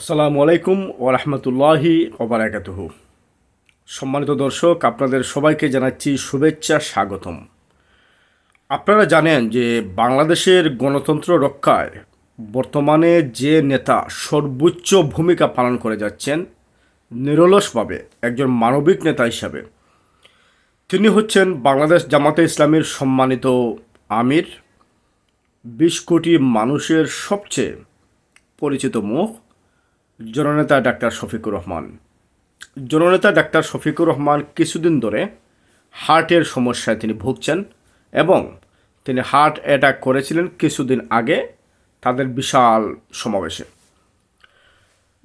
আসসালামু আলাইকুম ওরহমতুল্লাহি ওবরাকাতুহু সম্মানিত দর্শক, আপনাদের সবাইকে জানাচ্ছি শুভেচ্ছা, স্বাগতম। আপনারা জানেন যে বাংলাদেশের গণতন্ত্র রক্ষায় বর্তমানে যে নেতা সর্বোচ্চ ভূমিকা পালন করে যাচ্ছেন, নিরলসভাবে একজন মানবিক নেতা হিসাবে, তিনি হচ্ছেন বাংলাদেশ জামাতে ইসলামের সম্মানিত আমির। বিশ কোটি মানুষের সবচেয়ে পরিচিত মুখ জননেতা ডাক্তার শফিকুর রহমান। জননেতা ডাক্তার শফিকুর রহমান কিছুদিন ধরে হার্টের সমস্যায় তিনি ভুগছেন এবং তিনি হার্ট অ্যাটাক করেছিলেন কিছুদিন আগে তাদের বিশাল সমাবেশে।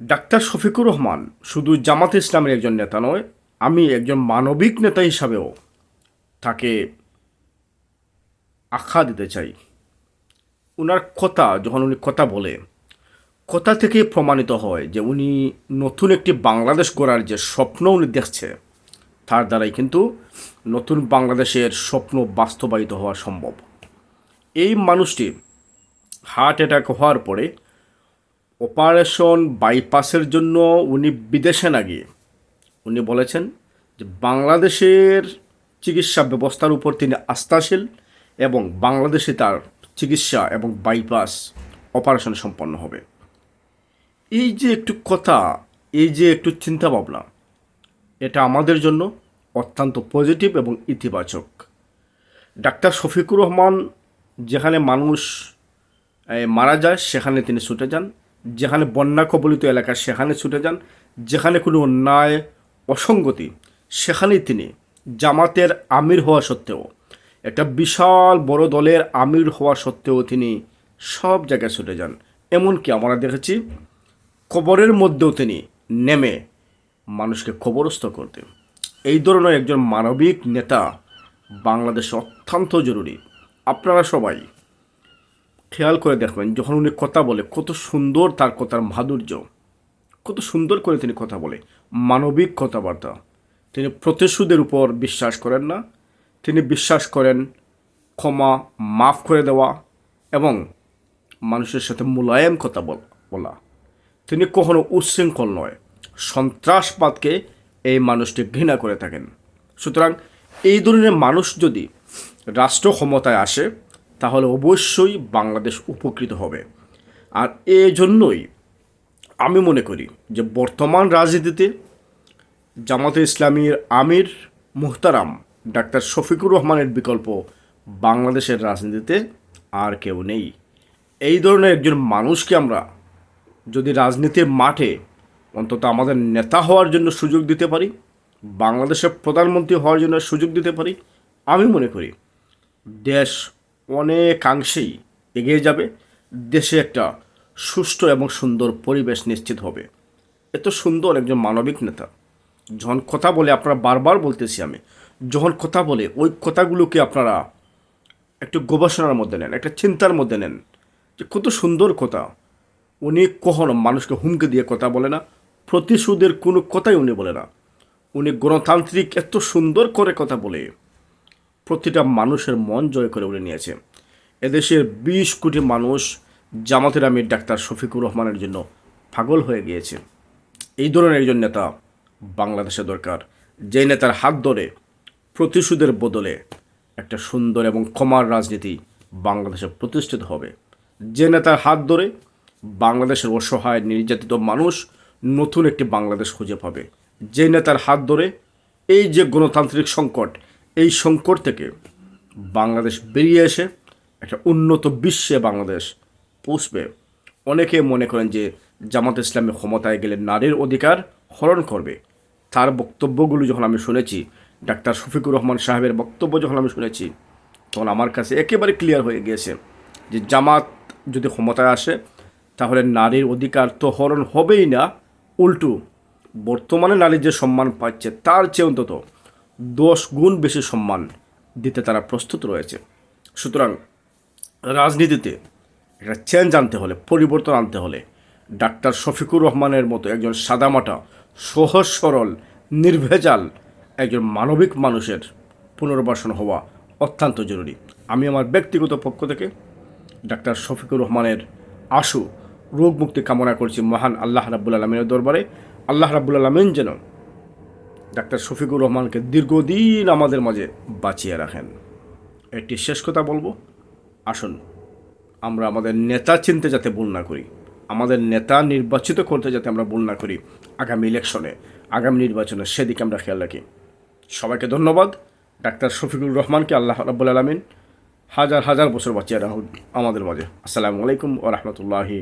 ডাক্তার শফিকুর রহমান শুধু জামাত ইসলামের একজন নেতা নয়, আমি একজন মানবিক নেতা হিসাবেও তাকে আখ্যা দিতে চাই। ওনার কথা, যখন উনি কথা বলে কথা থেকে প্রমাণিত হয় যে উনি নতুন একটি বাংলাদেশ গড়ার যে স্বপ্ন উনি দেখছে, তার দ্বারাই কিন্তু নতুন বাংলাদেশের স্বপ্ন বাস্তবায়িত হওয়া সম্ভব? এই মানুষটি হার্ট অ্যাটাক হওয়ার পরে অপারেশন বাইপাসের জন্য উনি বিদেশে না গিয়ে উনি বলেছেন যে বাংলাদেশের চিকিৎসা ব্যবস্থার উপর তিনি আস্থাশীল এবং বাংলাদেশে তার চিকিৎসা এবং বাইপাস অপারেশন সম্পন্ন হবে। এই যে একটু কথা, এই যে একটু চিন্তা ভাবনা এটা আমাদের জন্য অত্যন্ত পজিটিভ এবং ইতিবাচক। ডাক্তার শফিকুর রহমান যেখানে মানুষ মারা যায়, সেখানে তিনি ছুটে যান। যেখানে বন্যা কবলিত এলাকা, সেখানে ছুটে যান। যেখানে কোনো অন্যায় অসঙ্গতি, সেখানেই তিনি জামাতের আমির হওয়া সত্ত্বেও, একটা বিশাল বড় দলের আমির হওয়া সত্ত্বেও তিনি সব জায়গায় ছুটে যান। এমনকি আমরা দেখেছি কবরের মধ্যেও তিনি নেমে মানুষকে খবরস্থ করতেন। এই ধরনের একজন মানবিক নেতা বাংলাদেশে অত্যন্ত জরুরি। আপনারা সবাই খেয়াল করে দেখবেন, যখন উনি কথা বলে, কত সুন্দর তার কথার মাধুর্য, কত সুন্দর করে তিনি কথা বলে, মানবিক কথাবার্তা। তিনি প্রতিশোধের উপর বিশ্বাস করেন না। তিনি বিশ্বাস করেন ক্ষমা মাফ করে দেওয়া এবং মানুষের সাথে মোলায়েম কথা বল- বলা। তিনি কখনো উচ্ছৃঙ্খল নয়। সন্ত্রাসবাদকে এই মানুষটি ঘৃণা করে থাকেন। সুতরাং এই ধরনের মানুষ যদি রাষ্ট্র ক্ষমতায় আসে, তাহলে অবশ্যই বাংলাদেশ উপকৃত হবে। আর এই জন্যই আমি মনে করি যে বর্তমান রাজনীতিতে জামাতে ইসলামীর আমির মুহতারাম ডাক্তার শফিকুর রহমানের বিকল্প বাংলাদেশের রাজনীতিতে আর কেউ নেই। এই ধরনের একজন মানুষকে আমরা যদি রাজনীতির মাঠে অন্তত আমাদের নেতা হওয়ার জন্য সুযোগ দিতে পারি, বাংলাদেশের প্রধানমন্ত্রী হওয়ার জন্য সুযোগ দিতে পারি, আমি মনে করি দেশ অনেকাংশেই এগিয়ে যাবে, দেশে একটা সুষ্ঠু এবং সুন্দর পরিবেশ নিশ্চিত হবে। এত সুন্দর একজন মানবিক নেতা, যখন কথা বলে আপনারা বারবার বলতেছি আমি, যখন কথা বলে ওই কথাগুলোকে আপনারা একটু গবেষণার মধ্যে নেন, একটা চিন্তার মধ্যে নেন যে কত সুন্দর কথা। উনি কখনো মানুষকে হুমকি দিয়ে কথা বলে না, প্রতিশোধের কোনো কথাই উনি বলে না। উনি গণতান্ত্রিক এত সুন্দর করে কথা বলে। প্রতিটা মানুষের মন জয় করে উনি নিয়েছে। এদেশের বিশ কোটি মানুষ জামাতের আমির ডাক্তার শফিকুর রহমানের জন্য পাগল হয়ে গিয়েছে। এই ধরনের একজন নেতা বাংলাদেশে দরকার। যে নেতার হাত ধরে প্রতিশোধের বদলে একটা সুন্দর এবং ক্ষমার রাজনীতি বাংলাদেশে প্রতিষ্ঠিত হবে। যে নেতার হাত ধরে বাংলাদেশের অসহায় নির্যাতিত মানুষ নতুন একটি বাংলাদেশ খুঁজে পাবে। যে নেতার হাত ধরে এই যে গণতান্ত্রিক সংকট, এই সংকট থেকে বাংলাদেশ বেরিয়ে এসে একটা উন্নত বিশ্বে বাংলাদেশ পৌঁছবে। অনেকে মনে করেন যে জামাত ইসলামী ক্ষমতায় গেলে নারীর অধিকার হরণ করবে। তার বক্তব্যগুলো যখন আমি শুনেছি, ডাক্তার শফিকুর রহমান সাহেবের বক্তব্য যখন আমি শুনেছি, তখন আমার কাছে একেবারে ক্লিয়ার হয়ে গিয়েছে যে জামাত যদি ক্ষমতায় আসে তাহলে নারীর অধিকার তো হরণ হবেই না। উল্টু, বর্তমানে নারী যে সম্মান পাচ্ছে, তার চেয়ে অন্তত দশ গুণ বেশি সম্মান দিতে তারা প্রস্তুত রয়েছে। সুতরাং রাজনীতিতে একটা চেঞ্জ আনতে হলে, পরিবর্তন আনতে হলে ডাক্তার শফিকুর রহমানের মতো একজন সাদামাটা, সহজ, সরল, নির্ভেজাল একজন মানবিক মানুষের পুনর্বাসন হওয়া অত্যন্ত জরুরি। আমি আমার ব্যক্তিগত পক্ষ থেকে ডাক্তার শফিকুর রহমানের আশু রোগ মুক্তি কামনা করছি মহান আল্লাহ রাব্বুল আলমিনের দরবারে। আল্লাহ রাব্বুল আলমিন যেন ডাক্তার শফিকুর রহমানকে দীর্ঘদিন আমাদের মাঝে বাঁচিয়ে রাখেন। একটি শেষ কথা বলব। আসুন, আমরা আমাদের নেতা চিনতে যাতে ভুল না করি, আমাদের নেতা নির্বাচিত করতে যাতে আমরা ভুল না করি আগামী ইলেকশনে, আগামী নির্বাচনে সেদিকে আমরা খেয়াল রাখি। সবাইকে ধন্যবাদ। ডাক্তার শফিকুর রহমানকে আল্লাহ রাব্বুল আলমিন হাজার হাজার বছর বাঁচিয়ে রাখুন আমাদের মাঝে। আসসালামু আলাইকুম ও রহমতুল্লাহি